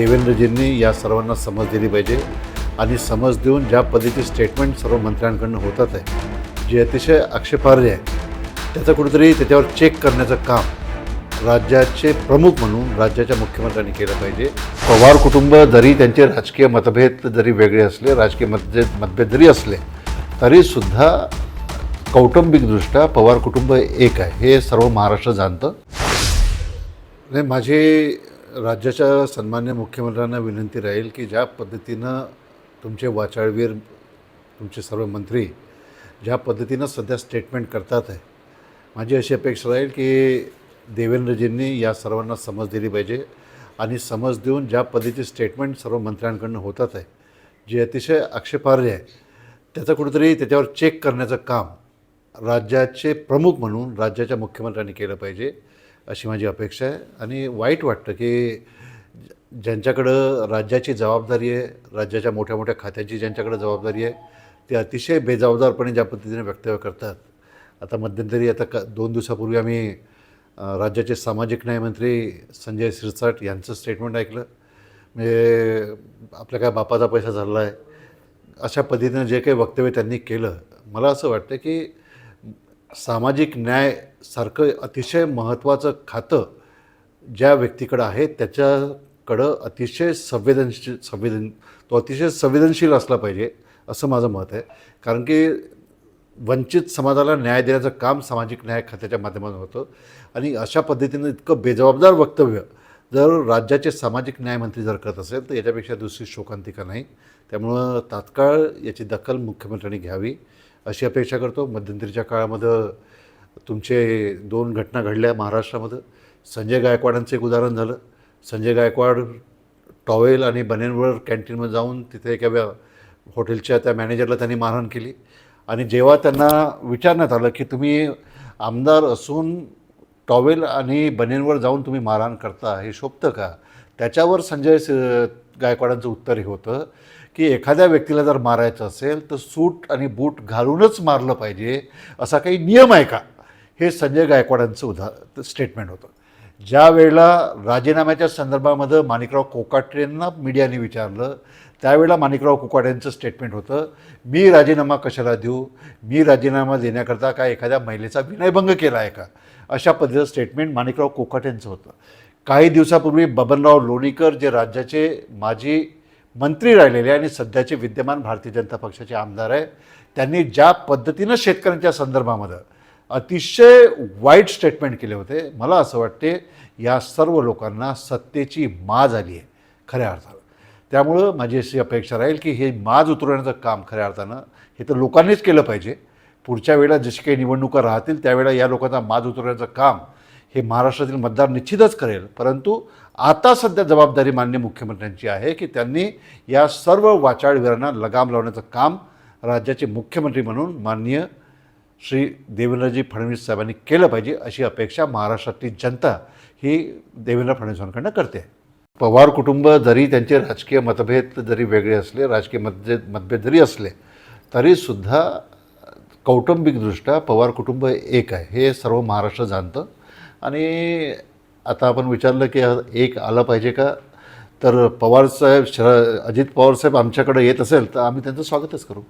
देवेंद्रजींनी या सर्वांना समज दिली पाहिजे आणि समज देऊन ज्या पद्धतीचे स्टेटमेंट सर्व मंत्र्यांकडनं होतात आहे जे अतिशय आक्षेपार्ह आहे त्याचं कुठेतरी त्याच्यावर चेक करण्याचं काम राज्याचे प्रमुख म्हणून राज्याच्या मुख्यमंत्र्यांनी केलं पाहिजे. पवार कुटुंब जरी त्यांचे राजकीय मतभेद जरी वेगळे असले राजकीय मतभेद मतभेद जरी असले तरीसुद्धा कौटुंबिकदृष्ट्या पवार कुटुंब एक आहे हे सर्व महाराष्ट्र जाणतं. नाही माझी राज्याच्या सन्मान्य मुख्यमंत्र्यांना विनंती राहील की ज्या पद्धतीनं तुमचे वाचाळवीर तुमचे सर्व मंत्री ज्या पद्धतीनं सध्या स्टेटमेंट करतात आहे माझी अशी अपेक्षा राहील की देवेंद्रजींनी या सर्वांना समज दिली पाहिजे आणि समज देऊन ज्या पद्धतीचे स्टेटमेंट सर्व मंत्र्यांकडनं होतात आहे जे अतिशय आक्षेपार्ह आहे त्याचं कुठेतरी त्याच्यावर चेक करण्याचं काम राज्याचे प्रमुख म्हणून राज्याच्या मुख्यमंत्र्यांनी केलं पाहिजे. अशी माझी अपेक्षा आहे. आणि वाईट वाटतं की ज्यांच्याकडं राज्याची जबाबदारी आहे राज्याच्या मोठ्या मोठ्या खात्यांची ज्यांच्याकडे जबाबदारी आहे ते अतिशय बेजबाबदारपणे ज्या पद्धतीने वक्तव्य करतात. आता मध्यंतरी आता क दोन दिवसापूर्वी आम्ही राज्याचे सामाजिक न्यायमंत्री संजय सिरसाट यांचं स्टेटमेंट ऐकलं. म्हणजे आपल्या काय बापाचा पैसा झाला आहे अशा पद्धतीनं जे काही वक्तव्य त्यांनी केलं मला असं वाटतं की सामाजिक न्यायसारखं अतिशय महत्त्वाचं खातं ज्या व्यक्तीकडं आहे त्याच्याकडं अतिशय संवेदनशील संवेदन तो अतिशय संवेदनशील असला पाहिजे असं माझं मत आहे. कारण की वंचित समाजाला न्याय देण्याचं काम सामाजिक न्याय खात्याच्या माध्यमातून होतं. आणि अशा पद्धतीनं इतकं बेजबाबदार वक्तव्य जर राज्याचे सामाजिक न्यायमंत्री जर करत असेल तर याच्यापेक्षा दुसरी शोकांतिका नाही. त्यामुळं तात्काळ याची दखल मुख्यमंत्र्यांनी घ्यावी. अशी अपेक्षा करतो. मध्यंतरीच्या काळामध्ये तुमचे दोन घटना घडल्या महाराष्ट्रामध्ये. संजय गायकवाडांचं एक उदाहरण झालं. संजय गायकवाड टॉवेल आणि बनेनवर कॅन्टीनमध्ये जाऊन तिथे एका व्या हॉटेलच्या त्या मॅनेजरला त्यांनी मारहाण केली. आणि जेव्हा त्यांना विचारण्यात आलं की तुम्ही आमदार असून टॉवेल आणि बनेनवर जाऊन तुम्ही मारहाण करता हे शोभतं का? त्याच्यावर संजय गायकवाडांचं उत्तर हे होतं की एखाद्या व्यक्तीला जर मारायचं असेल तर सूट आणि बूट घालूनच मारलं पाहिजे असा काही नियम आहे का? हे संजय गायकवाडांचं उदा स्टेटमेंट होतं. ज्या वेळेला राजीनाम्याच्या संदर्भामध्ये माणिकराव कोकाटेंना मीडियाने विचारलं त्यावेळेला माणिकराव कोकाटेंचं स्टेटमेंट होतं मी राजीनामा कशाला देऊ? मी राजीनामा देण्याकरता काय एखाद्या महिलेचा विनयभंग केला आहे का? अशा पद्धतीचं स्टेटमेंट माणिकराव कोकाटेंचं होतं. काही दिवसापूर्वी बबनराव लोणीकर जे राज्याचे माजी मंत्री राहिलेले आणि सध्याचे विद्यमान भारतीय जनता पक्षाचे आमदार आहे त्यांनी ज्या पद्धतीनं शेतकऱ्यांच्या संदर्भामध्ये अतिशय वाईट स्टेटमेंट केले होते मला असं वाटते या सर्व लोकांना सत्तेची माज आली आहे खऱ्या अर्थानं. त्यामुळं माझी अशी अपेक्षा राहील की हे माज उतरवण्याचं काम खऱ्या अर्थानं हे तर लोकांनीच केलं पाहिजे. पुढच्या वेळेला जशी काही निवडणुका राहतील त्यावेळेला या लोकांचा माज उतरवण्याचं काम हे महाराष्ट्रातील मतदार निश्चितच करेल. परंतु आता सध्या जबाबदारी मान्य मुख्यमंत्र्यांची आहे की त्यांनी या सर्व वाचाळवीरांना लगाम लावण्याचं काम राज्याचे मुख्यमंत्री म्हणून माननीय श्री देवेंद्रजी फडणवीस साहेबांनी केलं पाहिजे अशी अपेक्षा महाराष्ट्रातली जनता ही देवेंद्र फडणवीसांकडनं करते. पवार कुटुंब जरी त्यांचे राजकीय मतभेद जरी वेगळे असले राजकीय मतभेद मतभेद जरी असले तरीसुद्धा कौटुंबिकदृष्ट्या पवार कुटुंब एक आहे. हे सर्व महाराष्ट्र जाणतं. आणि आता आपण विचारलं की एक आलं पाहिजे का? तर पवारसाहेब शर अजित पवारसाहेब आमच्याकडे येत असेल तर आम्ही त्यांचं स्वागतच करू.